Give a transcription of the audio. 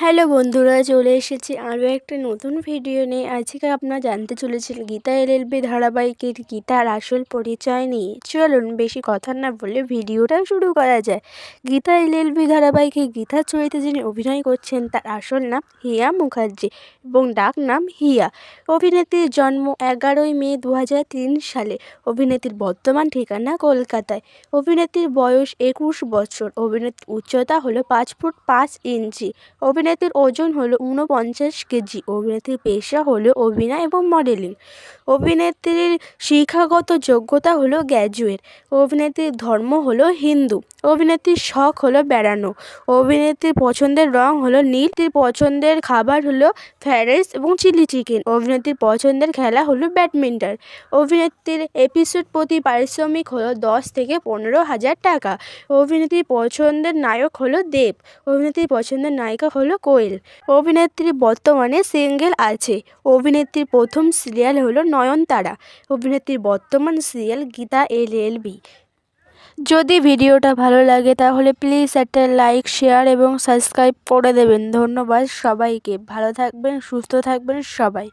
Hello বন্ধুরা, চলে এসেছি আরও একটা নতুন ভিডিও নিয়ে। আজকে আপনারা জানতে চলেছেন গীতা এলএলবি ধারাবাহিকের গীতার আসল পরিচয় নিয়ে। চলুন বেশি কথা না বলে ভিডিওটা শুরু করা যায়। গীতা এলএলবি ধারাবাহিকে গীতার চরিত্রে যিনি অভিনয় করছেন, তার আসল নাম হিয়া মুখার্জি এবং ডাক নাম হিয়া। অভিনেত্রীর জন্ম এগারোই মে দু হাজার তিন সালে। অভিনেত্রীর বর্তমান ঠিকানা কলকাতায়। অভিনেত্রীর বয়স একুশ বছর। অভিনেত্রীর উচ্চতা হলো পাঁচ ফুট পাঁচ ইঞ্চি। অভিনেত্রীর ওজন হলো ঊনপঞ্চাশ কেজি। অভিনেত্রীর পেশা হলো অভিনয় এবং মডেলিং অভিনেত্রীর শিক্ষাগত যোগ্যতা হলো গ্র্যাজুয়েট, অভিনেত্রীর ধর্ম হলো হিন্দু, অভিনেত্রীর শখ হলো বেড়ানো, অভিনেত্রীর পছন্দের রং হলো নীল পছন্দের খাবার হলো ফ্রায়েড রাইস এবং চিলি চিকেন, অভিনেত্রীর পছন্দের খেলা হলো ব্যাডমিন্টন, অভিনেত্রীর এপিসোড প্রতি পারিশ্রমিক হলো দশ থেকে পনেরো হাজার টাকা, অভিনেত্রীর পছন্দের নায়ক হলো দেব, অভিনেত্রীর পছন্দের নায়িকা হলো কোয়েল, অভিনেত্রী বর্তমানে সিঙ্গেল আছে, অভিনেত্রীর প্রথম সিরিয়াল হলো নয়নতারা, অভিনেত্রীর বর্তমান serial Geeta L L B. যদি ভিডিওটা ভালো লাগে তাহলে প্লিজ একটা লাইক শেয়ার এবং সাবস্ক্রাইব করে দেবেন। ধন্যবাদ সবাইকে। ভালো থাকবেন, সুস্থ থাকবেন সবাই।